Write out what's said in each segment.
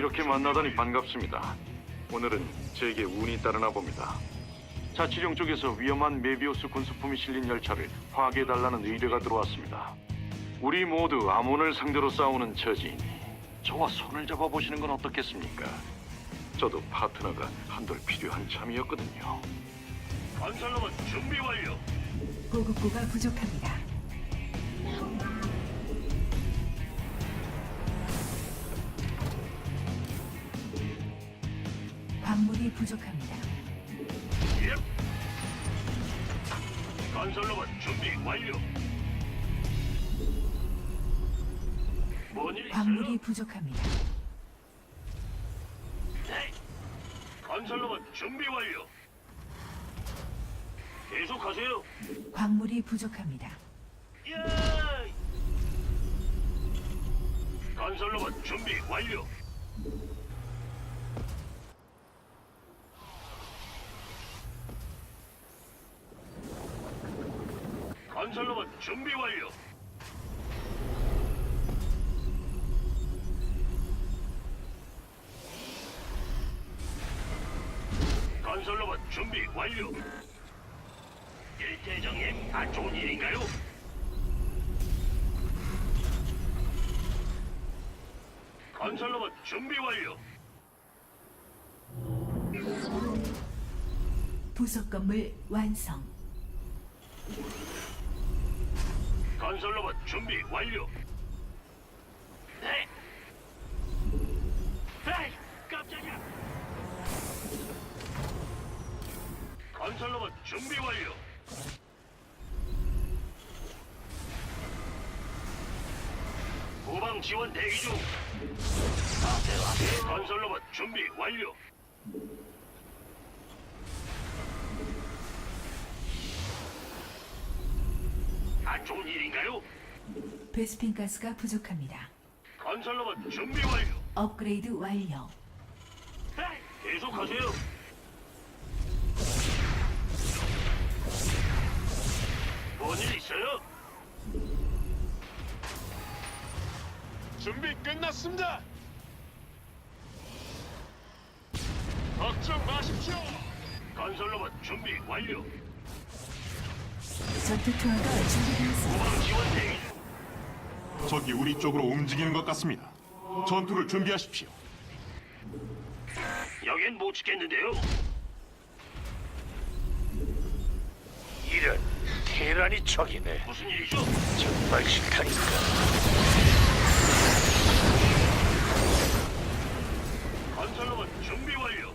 이렇게 만나다니 반갑습니다. 오늘은 제게 운이 따르나 봅니다. 자치령 쪽에서 위험한 메비우스 군수품이 실린 열차를 파괴해달라는 의뢰가 들어왔습니다. 우리 모두 아몬을 상대로 싸우는 처지이니 저와 손을 잡아보시는 건 어떻겠습니까? 저도 파트너가 한돌 필요한 참이었거든요. 건설로봇 준비 완료. 보급고가 부족합니다. 부족합니다. 예. 건설로봇 준비 완료. 뭔일 있어요? 광물이 부족합니다. 네. 건설로봇 준비 완료. 계속하세요. 광물이 부족합니다. 예. 건설로봇 준비 완료. 건설로봇 준비 완료. 건설로봇 준비 완료. 일대장님, 안 좋은 일인가요? 건설로봇 준비 완료. 부속 건물 완성. 건설로봇 준비 완료. 네. 에이, 깜짝이야. 건설로봇 준비 완료. 후방 지원 대기 중. 건설로봇 준비 완료. 안 좋은 일인가요? 베스핀 가스가 부족합니다. 건설로봇 준비 완료. 업그레이드 완료. 에이, 계속하세요. 뭔일 있어요? 준비 끝났습니다. 걱정 마십시오. 건설로봇 준비 완료. 전투 투하가 준비되었습니다. 지원 대기. 적이 우리 쪽으로 움직이는 것 같습니다. 전투를 준비하십시오. 여긴 못 지켰는데요. 이런 계란이 척이네. 무슨 일이죠? 정말 식하니까. 건설로봇 준비 완료.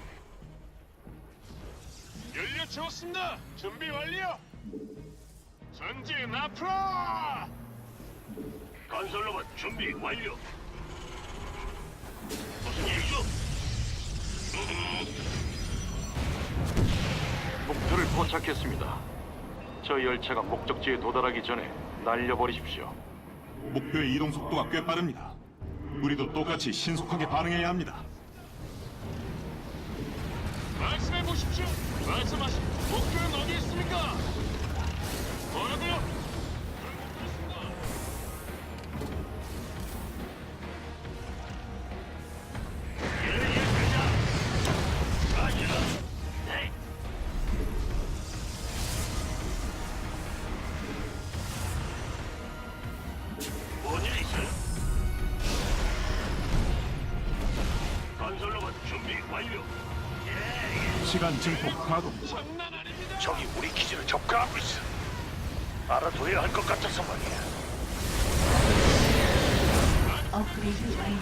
연료 채웠습니다. 준비 완료. 전진 앞으로. 건설 로봇 준비 완료. 무슨 일이죠? 목표를 포착했습니다. 저 열차가 목적지에 도달하기 전에 날려버리십시오. 목표의 이동 속도가 꽤 빠릅니다. 우리도 똑같이 신속하게 반응해야 합니다. 말씀해 보십시오. 말씀하시. 목표는 어디 있습니까? 시간 증폭 가동. 예. 적이 우리 기지를 접근하고 있어. 알아둬야 할 것 같아서 말이야. 업그레이드 완료.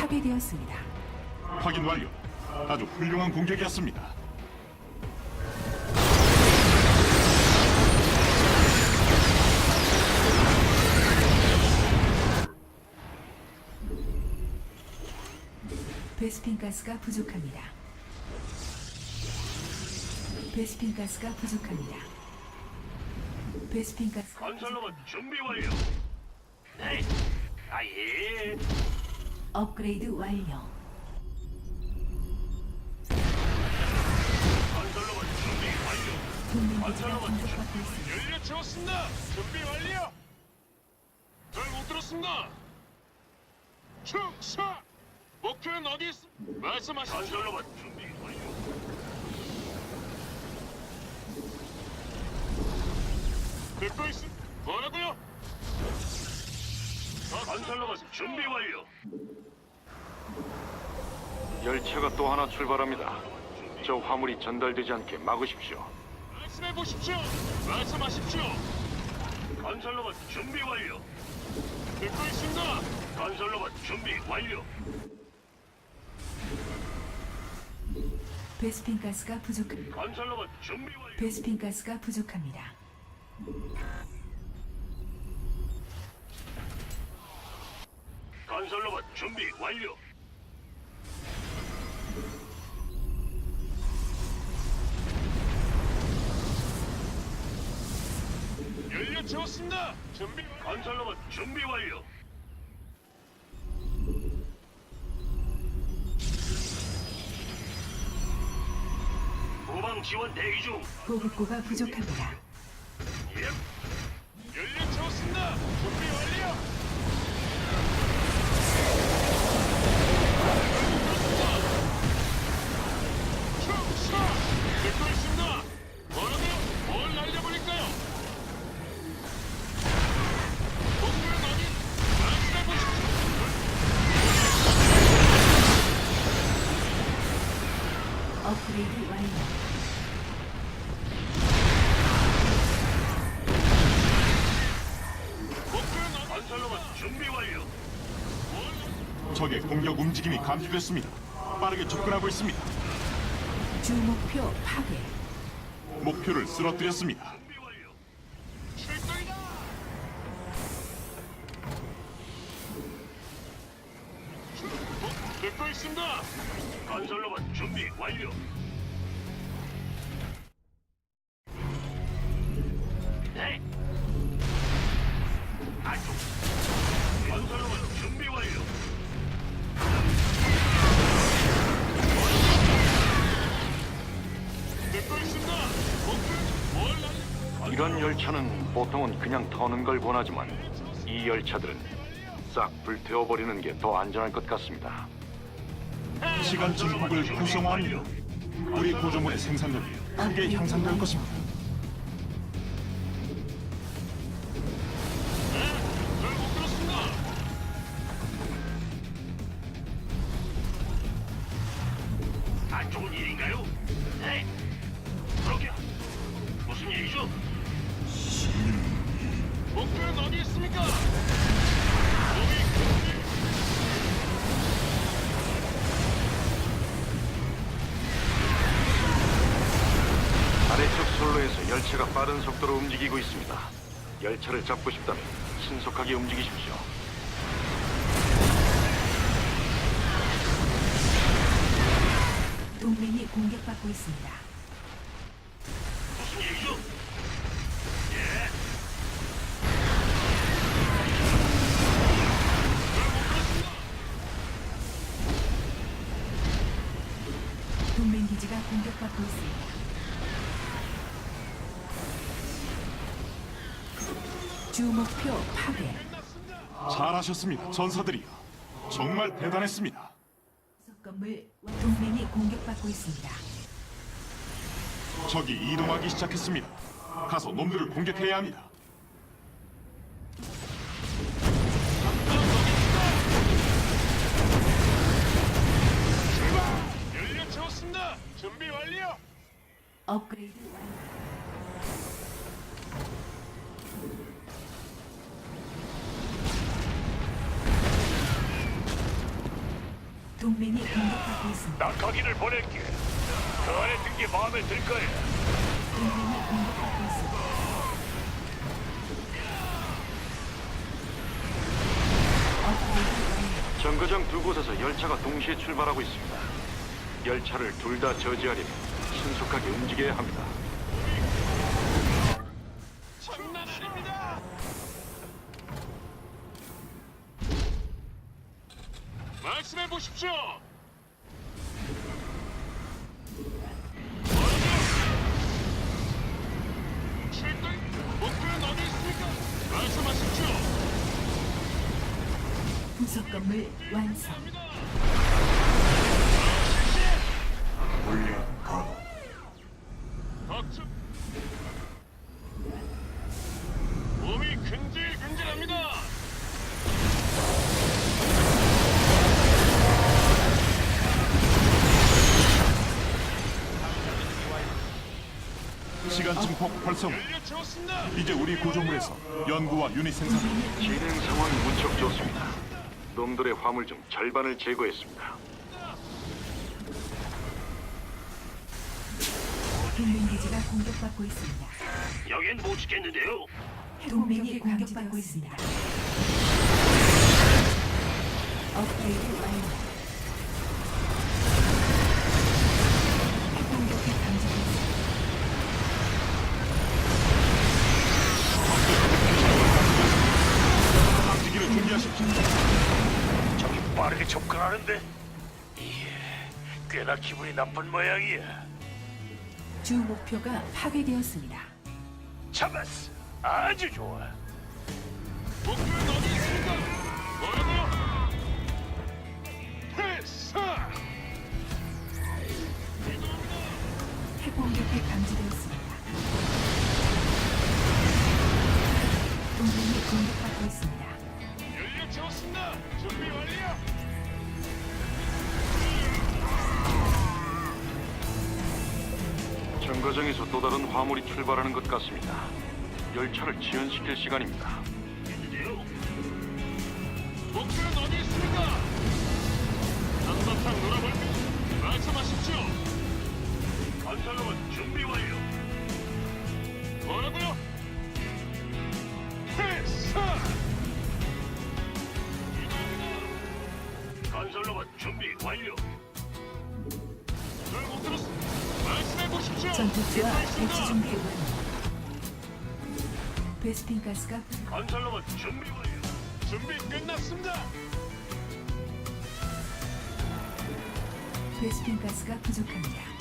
파괴되었습니다. 확인 완료. 아주 훌륭한 공격이었습니다. 베스핀 가스가 부족합니다. 베스핀 가스가 부족합니다. 베스핀 가스 건설로봇 준비 완료. 네. 아 예. 업그레이드 완료. 건설로봇 준비 완료. 동맹 기지가 공격받고 있습니다. 연료 채웠습니다. 준비 완료. 잘 못 들었습니다. 축사. 목표는 어디 있? 말씀하십시오. 건설로봇 준비 완료. 듣고 있음. 뭐라고요? 건설로봇 준비 완료. 열차가 또 하나 출발합니다. 저 화물이 전달되지 않게 막으십시오. 말씀해 보십시오. 말씀하십시오. 건설로봇 준비 완료. 듣고 있습니다. 건설로봇 준비 완료. 베스핀 가스가 부족합니다. 건설로봇 준비 완료. 베스핀 가스가 부족합니다. 건설로봇 준비 완료. 연료 채웠습니다. 준비 완료. 건설로봇 준비 완료. 후방 지원 대기 중. 보급고가 부족합니다. 예. 적의 공격 움직임이 감지됐습니다. 빠르게 접근하고 있습니다. 주 목표 파괴. 목표를 쓰러뜨렸습니다. 어, 듣고 있습니다. 건설로봇 준비 완료. 이런 열차는 보통은 그냥 터는 걸 권하지만 이 열차들은 싹 불태워버리는 게 더 안전할 것 같습니다. 시간 증폭을 구성화합니다. 우리 구조물의 생산력이 크게 향상될 것입니다. 안 좋은 일인가요? 네. 그러게. 무슨 일이죠? 목표는 어디 있습니까? 아래쪽 선로에서 열차가 빠른 속도로 움직이고 있습니다. 열차를 잡고 싶다면 신속하게 움직이십시오. 동맹이 공격받고 있습니다. 주 목표 파괴. 잘하셨습니다, 전사들이여. 정말 대단했습니다. 건물 동맹이 공격받고 있습니다. 적이 이동하기 시작했습니다. 가서 놈들을 공격해야 합니다. 연료 채웠습니다. 준비 완료. 업그레이드 완료. 동맹이 공격받고 있습니다. 낙하기를 보낼게. 그 안에 든 게 마음에 들 거야. 동맹이 공격받고 있습니다. 업그레이드. 정거장 두 곳에서 열차가 동시에 출발하고 있습니다. 열차를 둘 다 저지하려면 신속하게 움직여야 합니다. 보십시오. 무섭건물 완성. 감사합니다. 증폭 활성. 이제 우리 구조물에서 연구와 유닛 생산. 진행 상황이 무척 좋습니다. 놈들의 화물 중 절반을 제거했습니다. 동맹 기지가 공격받고 있습니다. 여긴 못 지켰는데요. 동맹이 공격받고 있습니다. 업그레이드 완료. 기분이 나쁜 모양이야. 주 목표가 파괴되었습니다. 잡았어. 아주 좋아. 목표 정거장에서 또 다른 화물이 출발하는 것 같습니다. 열차를 지연시킬 시간입니다. 목표는 어디 있습니까? 한바탕 놀아볼까? 말씀하십시오. 건설로만 준비 완료. 뭐라고요? 패사. 건설로만 준비 완료. 전투투와 듣고 배치. 준비 완료. 베스핀 가스가 건설로만 준비 완료. 준비 끝났습니다. 베스핀 가스가 부족합니다.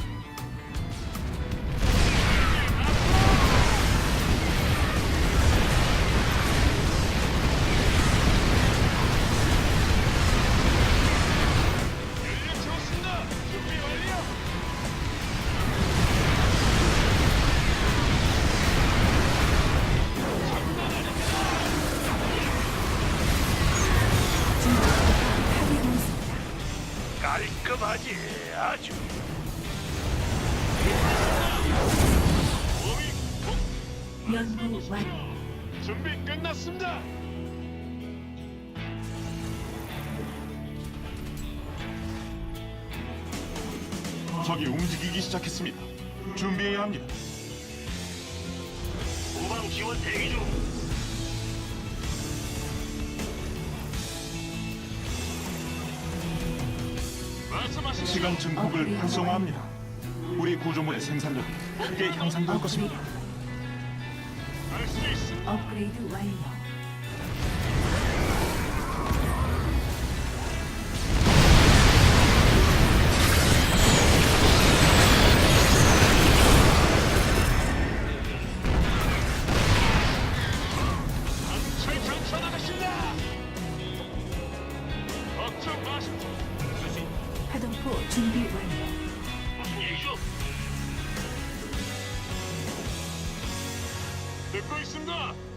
깔끔하지. 아주. 몸이 복 연구 완료. 준비 끝났습니다. 적이 움직이기 시작했습니다. 준비해야 합니다. 후방 지원 대기 중. 시간 증폭을 활성화합니다. 우리 구조물의 생산력이 크게 향상될 것입니다. 할수 있습니다. 업그레이드 완료. 듣고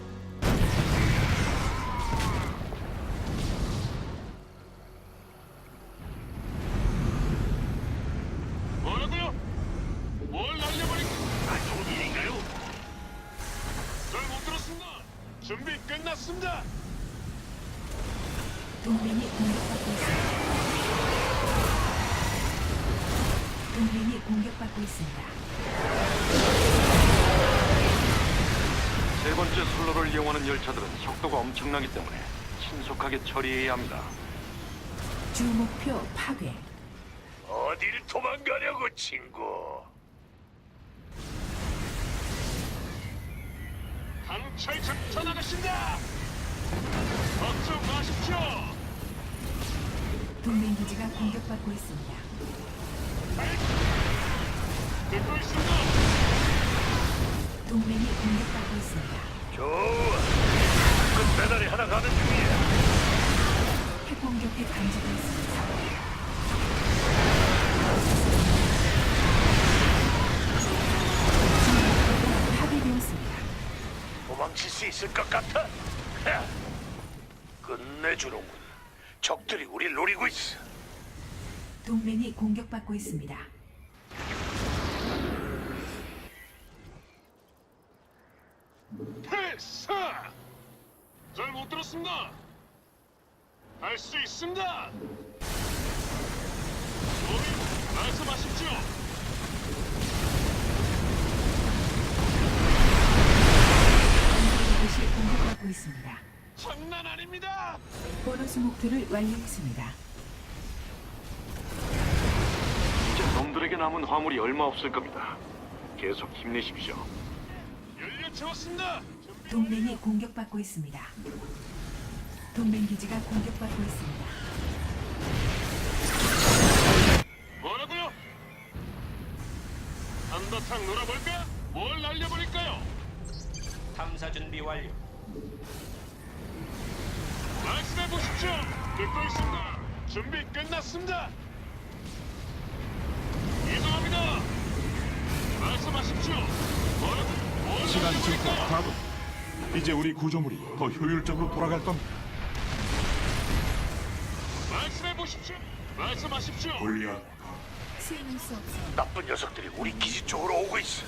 번째 선로를 이용하는 열차들은 속도가 엄청나기 때문에 신속하게 처리해야 합니다. 주 목표 파괴. 어딜 도망가려고 친구? 강철 전천하겠습니다. 걱정 마십시오. 동맹 기지가 공격받고 있습니다. 듣고 있습니다. 동맹이 공격받고 있습니다. 가는 중이야. 핵공격이 감지되어 있습니다. 도망칠 수 있을 것 같아? 끝내주로군 적들이 우리 노리고 있어. 동맹이 공격받고 있습니다. 못 들었습니다. 할수 있습니다. 어이, 말씀하십시오. 공격받고 있습니다. 장난 아닙니다. 보너스 목표를 완료했습니다. 이제 놈들에게 남은 화물이 얼마 없을 겁니다. 계속 힘내십시오. 연료 채웠습니다. 동맹이 공격받고 있습니다. 동맹 기지가 공격받고 있습니다. 뭐라고요? 한바탕 놀아볼까? 뭘 날려버릴까요? 탐사 준비 완료. 말씀해 보십시오. 듣고 있습니다. 준비 끝났습니다. 이동합니다. 말씀하십시오. 뭐라고? 뭘 시간 증폭 날려버릴까요? 가동. 이제 우리 구조물이 더 효율적으로 돌아갈 겁니다. 말씀하십시오. 골리앗 수행할 수 없습니다. 나쁜 녀석들이 우리 기지 쪽으로 오고 있어.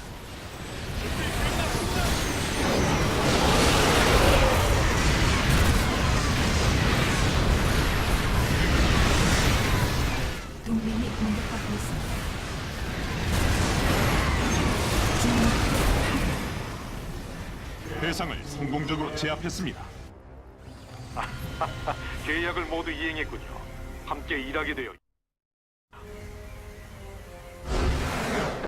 동맹이 공격받고 있습니다. 대상을 성공적으로 제압했습니다. 계약을 모두 이행했군요. 함께 일하게 되어